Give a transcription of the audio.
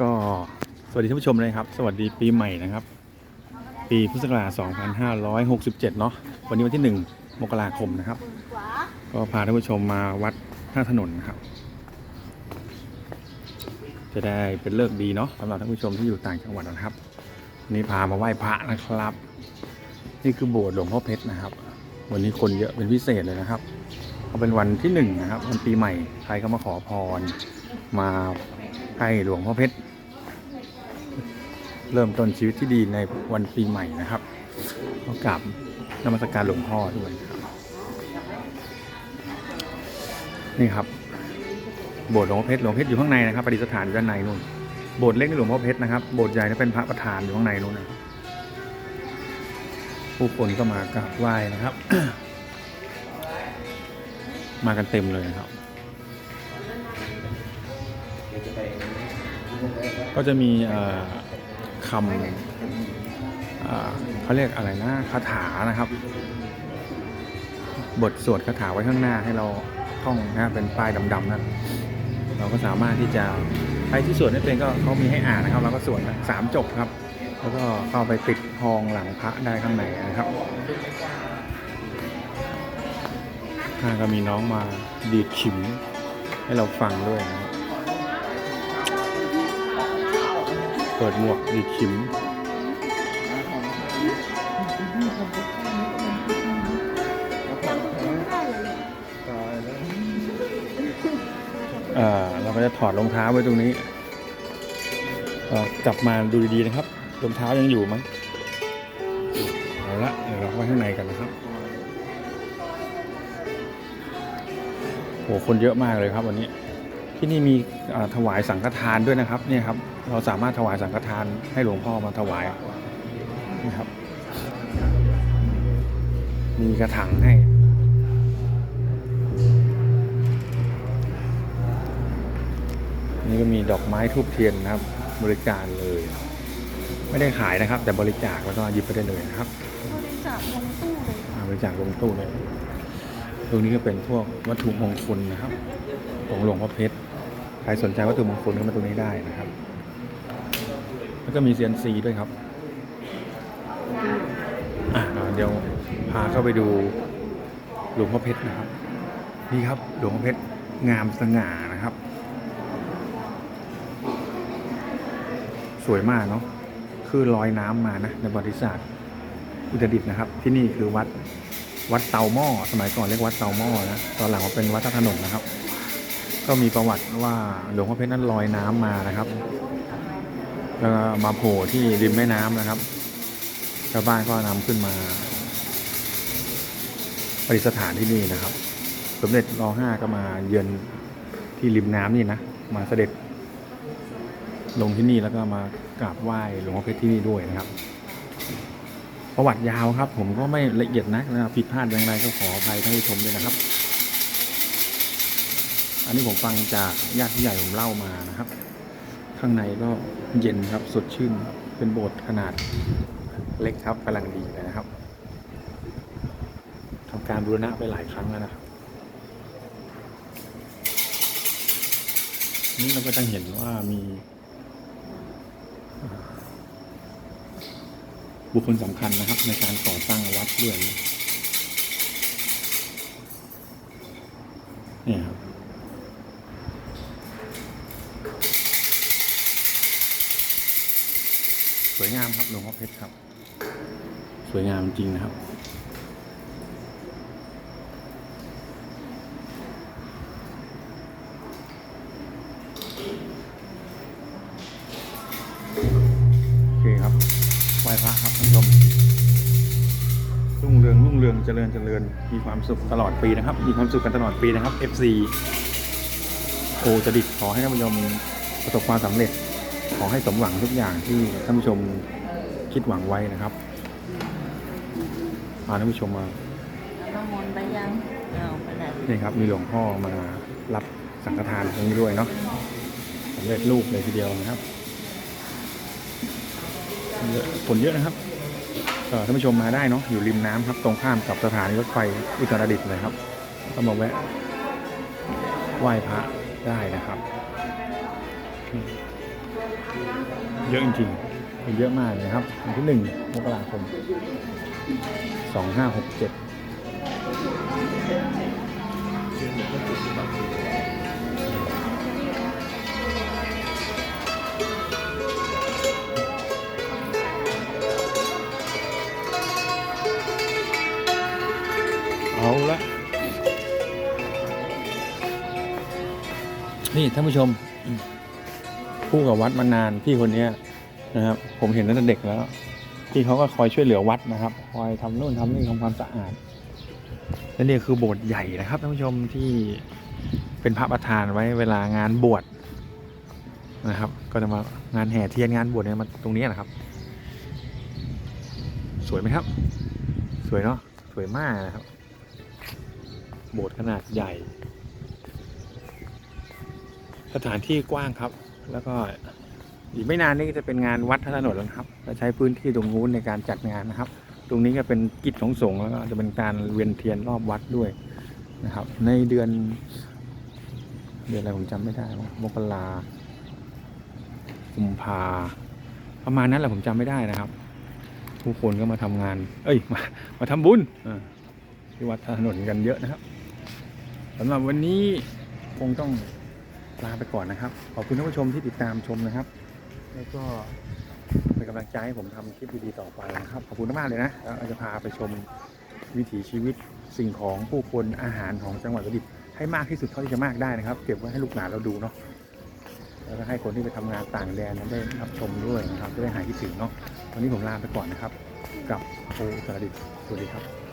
ก็สวัสดีท่านผู้ชมเลยครับ สวัสดีปีใหม่นะครับ ปีพุทธศักราช2567 เนาะวันนี้วันที่ 1 มกราคมนะครับ ก็พาท่านผู้ชมมาวัดท่าถนนนะครับ จะได้เป็นเลิกดีเนาะสำหรับท่านผู้ชมที่อยู่ต่างจังหวัดนะครับวันนี้พามาไหว้พระนะครับ นี่คือโบสถ์หลวงพ่อเพชรนะครับ วันนี้คนเยอะเป็นพิเศษเลยนะครับเพราะเป็นวันที่หนึ่งนะครับวันปีใหม่ใครก็มาขอพรมา ให้หลวงพ่อเพชร เริ่มต้นชีวิตที่ดีในวันปีใหม่นะครับก็กราบนมัสการหลวงพ่อด้วยครับ นี่ครับ โบสถ์หลวงพ่อเพชรหลวงพ่อเพชรอยู่ข้างในนะครับประดิษฐานอยู่ด้านในนู่นโบสถ์เล็กนี่หลวงพ่อเพชรนะครับโบสถ์ใหญ่นี่เป็นพระประธานอยู่ข้างในนู่นนะผู้คนก็มากราบไหว้นะครับ มากันเต็มเลยนะครับ ก็จะมีคำเขาเรียกอะไรนะคาถานะครับ บทสวดคาถาไว้ข้างหน้าให้เราท่องนะเป็นป้ายดำๆนะเราก็สามารถที่จะใครที่สวดไม่เป็นก็เขามีให้อ่านนะครับ เราก็สวดสามจบครับ แล้วก็เข้าไปติดทองหลังพระได้ข้างในนะครับข้างก็มีน้องมาดีดขิมให้เราฟังด้วยนะครับ ปิดหมวกดีขิมเอ่อเราก็จะถอดรองเท้าไว้ตรงนี้กลับมาดูดีๆนะครับรองเท้ายังอยู่ไหมเอาละเดี๋ยวเราเข้าไปข้างในกันนะครับโหคนเยอะมากเลยครับวันนี้ ที่นี่มีถวายสังฆทานด้วยนะครับเนี่ยครับ เราสามารถถวายสังฆทานให้หลวงพ่อมาถวายนะครับ มีกระถางให้นี่ก็มีดอกไม้ทูบเทียนนะครับ บริการเลย ไม่ได้ขายนะครับ แต่บริจาคแล้วก็หยิบไปได้เลยนะครับ บริจากลงตู้เลยบริจาคลงตู้เลยตรงนี้ก็เป็นพวกวัตถุมงคลนะครับ ของหลวงพ่อเพชร ใครสนใจวัตถุมงคลก็มาตรงนี้ได้นะครับ แล้วก็มีเซียนซีด้วยครับอะเดี๋ยวพาเข้าไปดูหลวงพ่อเพชรนะครับ นี่ครับหลวงพ่อเพชรงามสง่านะครับ สวยมากเนาะคือลอยน้ำมานะในประวัติศาสตร์อุตรดิตถ์นะครับ ที่นี่คือวัดวัดเตาหม้อสมัยก่อนเรียกวัดเตาหม้อนะตอนหลังมาเป็นวัดท่าถนนนะครับ ก็มีประวัติว่าหลวงพ่อเพชรนั้นลอยน้ำมานะครับแล้วมาโผล่ที่ริมแม่น้ำนะครับชาวบ้านก็นำขึ้นมาประดิษฐานที่นี่นะครับ สมเด็จรห้าก็มาเยือนที่ริมน้ำนี่นะ มาเสด็จลงที่นี่แล้วก็มากราบไหว้หลวงพ่อเพชรที่นี่ด้วยนะครับ ประวัติยาวครับ ผมก็ไม่ละเอียดนักนะผิดพลาดอย่างไรก็ขออภัยท่านผู้ชมด้วยนะครับ อันนี้ผมฟังจากญาติผู้ใหญ่ผมเล่ามานะครับ ข้างในก็เย็นครับสดชื่นเป็นโบสถ์ขนาดเล็กครับกำลังดีเลยนะครับทำการบูรณะไปหลายครั้งแล้วนะครับ นี่เราก็จะเห็นว่ามี บุคคลสำคัญนะครับ ในการก่อสร้างวัดด้วยนะเนี่ครับ สวยงามครับหลวงพ่อเพชรครับ สวยงามจริงนะครับ โอเคครับไหว้พระครับท่านผู้ชมรุ่งเรืองรุ่งเรืองเจริญเจริญมีความสุขตลอดปีนะครับ มีความสุขกันตลอดปีนะครับ FC โอจะดิดขอให้ท่านผู้ชมประสบความสำเร็จ ขอให้สมหวังทุกอย่างที่ท่านผู้ชมคิดหวังไว้นะครับพาท่านผู้ชมมาแล้วน้ำมนต์ไปยังเอาไปไหนนี่ครับ มีหลวงพ่อมารับสังฆทานตรงนี้ด้วยเนาะสำเร็จรูปเลยทีเดียวนะครับเยอะผลเยอะนะครับเอ่อท่านผู้ชมมาได้เนาะอยู่ริมน้ำครับ ตรงข้ามกับสถานีรถไฟอุตรดิตถ์เลยครับก็มาแวะไหว้พระได้นะครับ เยอะจริงๆเยอะมากเลยครับวันที่หนึ่งมกราคมสองห้าหกเจ็ดเอาละนี่ท่านผู้ชม คู่กับวัดมานานพี่คนนี้นะครับ ผมเห็นตั้งแต่เด็กแล้วพี่เขาก็คอยช่วยเหลือวัดนะครับ คอยทำนู่นทำนี่ทำความสะอาดและนี่คือโบสถ์ใหญ่นะครับท่านผู้ชมที่เป็นพระประธานไว้เวลางานบวชนะครับ ก็จะมางานแห่เทียนงานบวชเนี่ยมาตรงนี้แหละครับ สวยไหมครับ สวยเนาะสวยมากนะครับ โบสถ์ขนาดใหญ่ สถานที่กว้างครับ แล้วก็อีกไม่นานนี้ก็จะเป็นงานวัดพระถนนแล้วนะครับจะใช้พื้นที่ตรงนู้นในการจัดงานนะครับ ตรงนี้ก็เป็นกิจของสงฆ์แล้วก็จะเป็นการเวียนเทียนรอบวัดด้วยนะครับ ในเดือน เดือนอะไรผมจำไม่ได้ว่ามกรากุมภาประมาณนั้นแหละผมจำไม่ได้นะครับ ผู้คนก็มาทำงาน เอ้ยมามาทำบุญอ่าที่วัดพระถนนกันเยอะนะครับสำหรับวันนี้คงต้อง ลาไปก่อนนะครับ ขอบคุณท่านผู้ชมที่ติดตามชมนะครับ แล้วก็เป็นกำลังใจให้ผมทำคลิปดีๆต่อไปนะครับ ขอบคุณมากๆเลยนะแล้วเราจะพาไปชมวิถีชีวิตสิ่งของผู้คนอาหารของจังหวัดอุตรดิตถ์ให้มากที่สุดเท่าที่จะมากได้นะครับ เก็บไว้ให้ลูกหลานเราดูเนาะแล้วก็ให้คนที่ไปทำงานต่างแดนนั้นได้รับชมด้วยนะครับจะได้หายคิดถึงเนาะวันนี้ผมลาไปก่อนนะครับ กับโออุตรดิตถ์สวัสดีครับ